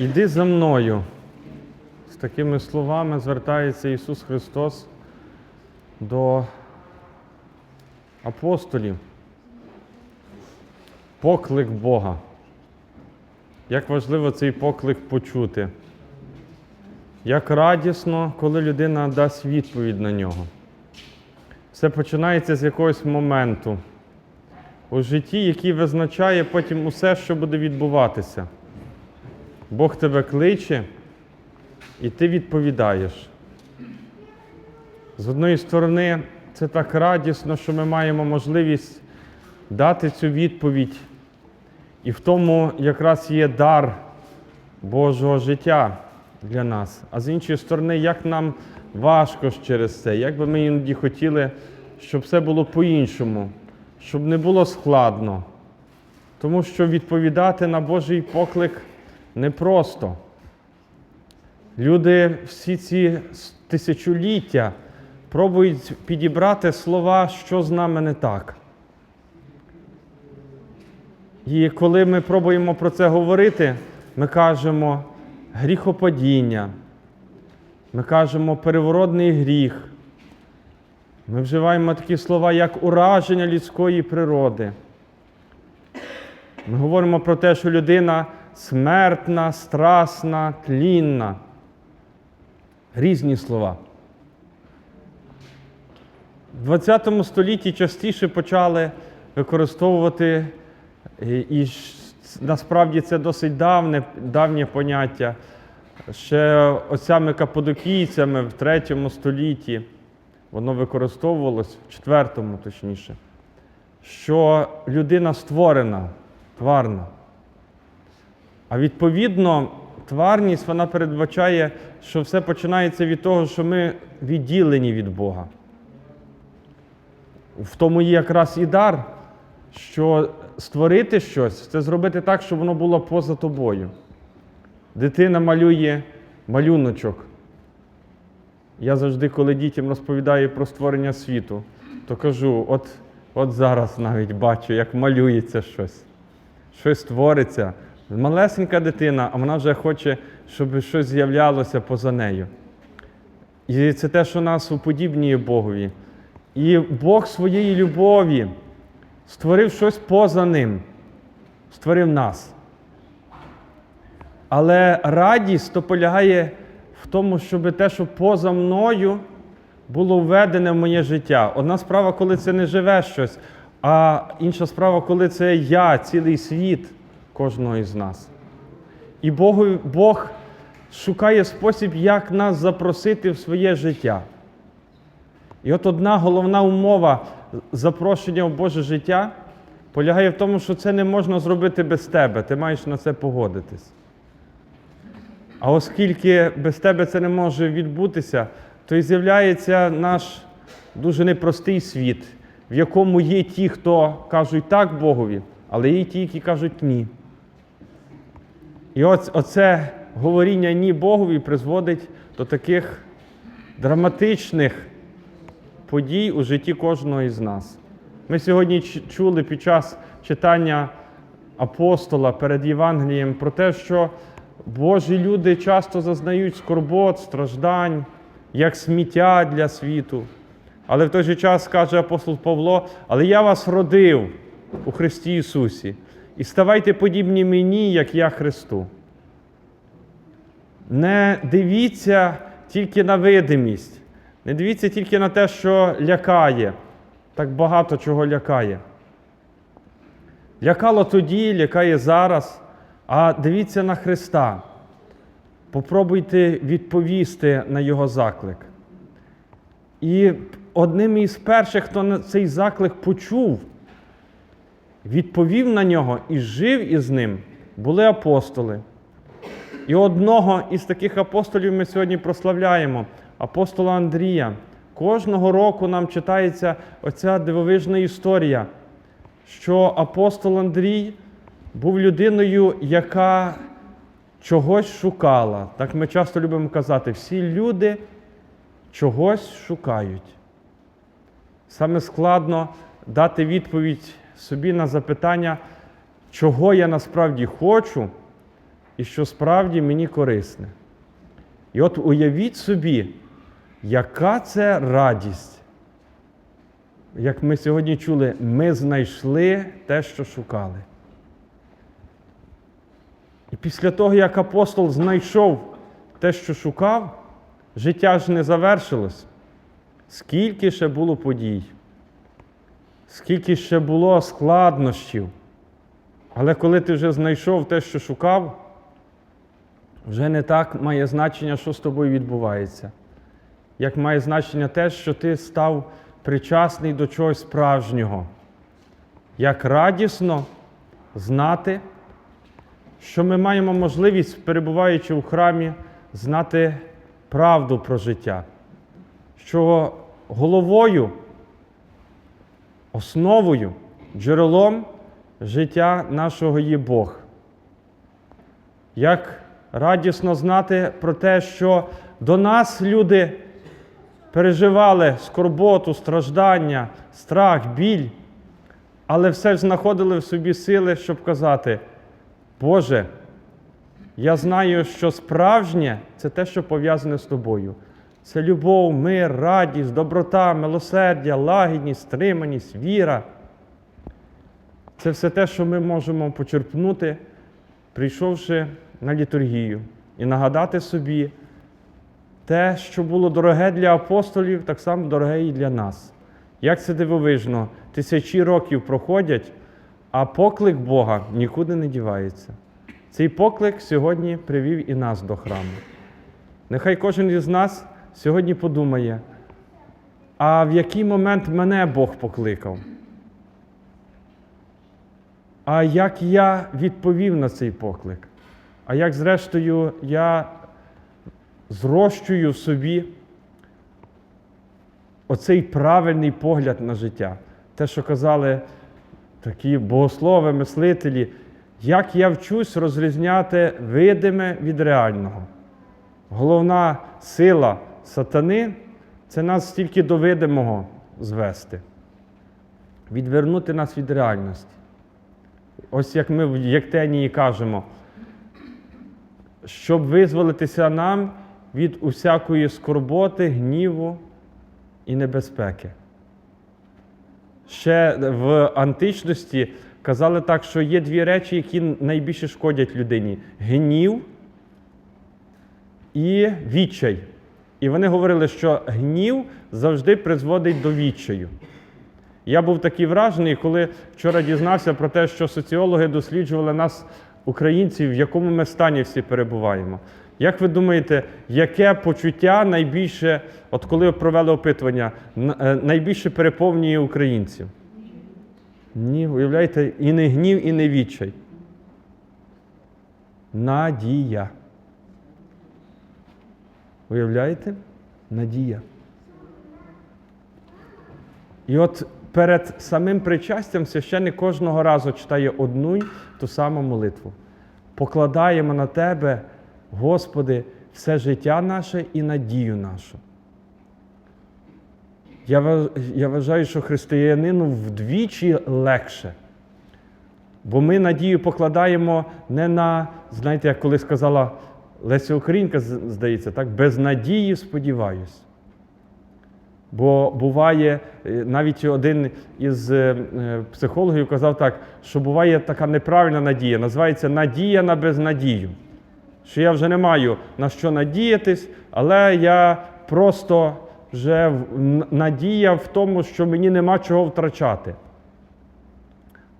Іди за мною. З такими словами звертається Ісус Христос до апостолів. Поклик Бога. Як важливо цей поклик почути. Як радісно, коли людина дасть відповідь на нього. Все починається з якогось моменту у житті, який визначає потім усе, що буде відбуватися. Бог тебе кличе, і ти відповідаєш. З одної сторони, це так радісно, що ми маємо можливість дати цю відповідь, і в тому якраз є дар Божого життя для нас. А з іншої сторони, як нам важко через це, як би ми іноді хотіли, щоб все було по-іншому, щоб не було складно. Тому що відповідати на Божий поклик непросто. Люди всі ці тисячоліття пробують підібрати слова, що з нами не так. І коли ми пробуємо про це говорити, ми кажемо гріхопадіння, ми кажемо переворотний гріх. Ми вживаємо такі слова, як ураження людської природи. Ми говоримо про те, що людина смертна, страсна, тлінна. Різні слова. В ХХ столітті частіше почали використовувати, і, насправді це досить давне, давнє поняття, ще отцями каподокійцями в третьому столітті воно використовувалось, в четвертому точніше, що людина створена, тварна. А відповідно, тварність вона передбачає, що все починається від того, що ми відділені від Бога. В тому є якраз і дар, що створити щось це зробити так, щоб воно було поза тобою. Дитина малює малюночок. Я завжди, коли дітям розповідаю про створення світу, то кажу: от, от зараз навіть бачу, як малюється щось, щось твориться. Малесенька дитина, а вона вже хоче, щоб щось з'являлося поза нею. І це те, що нас уподібнює Богові. І Бог своєї любові створив щось поза ним, створив нас. Але радість то полягає в тому, щоб те, що поза мною, було введене в моє життя. Одна справа, коли це не живе щось, а інша справа, коли це я, цілий світ кожного із нас. І Бог, Бог шукає спосіб, як нас запросити в своє життя. І от одна головна умова запрошення в Боже життя полягає в тому, що це не можна зробити без тебе, ти маєш на це погодитись. А оскільки без тебе це не може відбутися, то і з'являється наш дуже непростий світ, в якому є ті, хто кажуть так Богові, але є ті, які кажуть ні. І от, оце говоріння ні Богові призводить до таких драматичних подій у житті кожного із нас. Ми сьогодні чули під час читання апостола перед Євангелієм про те, що Божі люди часто зазнають скорбот, страждань, як сміття для світу. Але в той же час каже апостол Павло: але я вас родив у Христі Ісусі, і ставайте подібні мені, як я Христу. Не дивіться тільки на видимість, не дивіться тільки на те, що лякає, так багато чого лякає. Лякало тоді, лякає зараз, а дивіться на Христа. Попробуйте відповісти на Його заклик. І одним із перших, хто цей заклик почув, відповів на нього і жив із ним, були апостоли. І одного із таких апостолів ми сьогодні прославляємо, апостола Андрія. Кожного року нам читається оця дивовижна історія, що апостол Андрій був людиною, яка чогось шукала. Так ми часто любимо казати, всі люди чогось шукають. Саме складно дати відповідь собі на запитання, чого я насправді хочу і що справді мені корисне. І от уявіть собі, яка це радість. Як ми сьогодні чули, ми знайшли те, що шукали. І після того, як апостол знайшов те, що шукав, життя ж не завершилось. Скільки ще було подій, скільки ще було складнощів. Але коли ти вже знайшов те, що шукав, вже не так має значення, що з тобою відбувається. Як має значення те, що ти став причасний до чогось справжнього. Як радісно знати, що ми маємо можливість, перебуваючи у храмі, знати правду про життя, що головою, основою, джерелом життя нашого є Бог. Як радісно знати про те, що до нас люди переживали скорботу, страждання, страх, біль, але все ж знаходили в собі сили, щоб казати, Боже, я знаю, що справжнє це те, що пов'язане з тобою. Це любов, мир, радість, доброта, милосердя, лагідність, стриманість, віра. Це все те, що ми можемо почерпнути, прийшовши на літургію, і нагадати собі те, що було дороге для апостолів, так само дороге і для нас. Як це дивовижно, тисячі років проходять, а поклик Бога нікуди не дівається. Цей поклик сьогодні привів і нас до храму. Нехай кожен із нас сьогодні подумає, а в який момент мене Бог покликав? А як я відповів на цей поклик? А як, зрештою, я зрощую собі оцей правильний погляд на життя? Те, що казали такі богослови, мислителі, як я вчусь розрізняти видиме від реального. Головна сила сатани це нас тільки до видимого звести, відвернути нас від реальності. Ось як ми в Єктенії кажемо, щоб визволитися нам від усякої скорботи, гніву і небезпеки. Ще в античності казали так, що є дві речі, які найбільше шкодять людині: гнів і відчай. І вони говорили, що гнів завжди призводить до відчаю. Я був такий вражений, коли вчора дізнався про те, що соціологи досліджували нас, українців, в якому ми стані всі перебуваємо. Як ви думаєте, яке почуття найбільше, от коли провели опитування, е, найбільше переповнює українців? Ні, уявляєте, і не гнів, і не відчай. Надія. Уявляєте? Надія. І от перед самим причастям священник кожного разу читає одну й ту саму молитву. Покладаємо на Тебе, Господи, все життя наше і надію нашу. Я я вважаю, що християнину вдвічі легше. Бо ми надію покладаємо не на, знаєте, як коли сказала Леся Українка, здається, так, без надії сподіваюсь. Бо буває, е, навіть один із е, е, психологів казав так, що буває така неправильна надія, називається надія на безнадію. Що я вже не маю на що надіятись, але я просто вже надія в тому, що мені нема чого втрачати.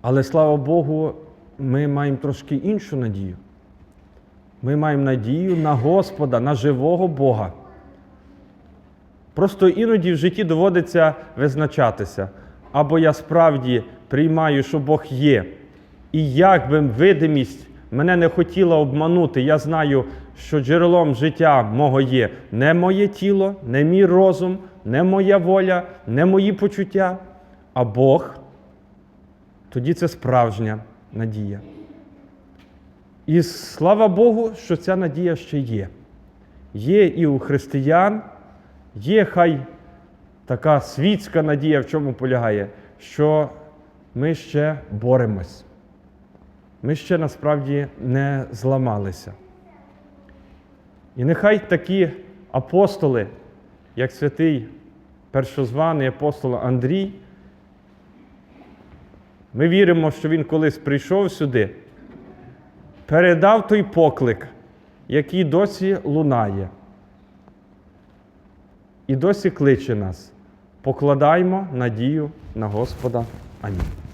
Але слава Богу, ми маємо трошки іншу надію. Ми маємо надію на Господа, на живого Бога. Просто іноді в житті доводиться визначатися. Або я справді приймаю, що Бог є, і як би видимість мене не хотіла обманути, я знаю, що джерелом життя мого є не моє тіло, не мій розум, не моя воля, не мої почуття, а Бог. Тоді це справжня надія. І слава Богу, що ця надія ще є. Є і у християн, є хай така світська надія, в чому полягає, що ми ще боремось. ми ще насправді не зламалися. І нехай такі апостоли, як святий першозваний апостол Андрій, ми віримо, що він колись прийшов сюди, передав той поклик, який досі лунає. І досі кличе нас. Покладаймо надію на Господа. Амінь.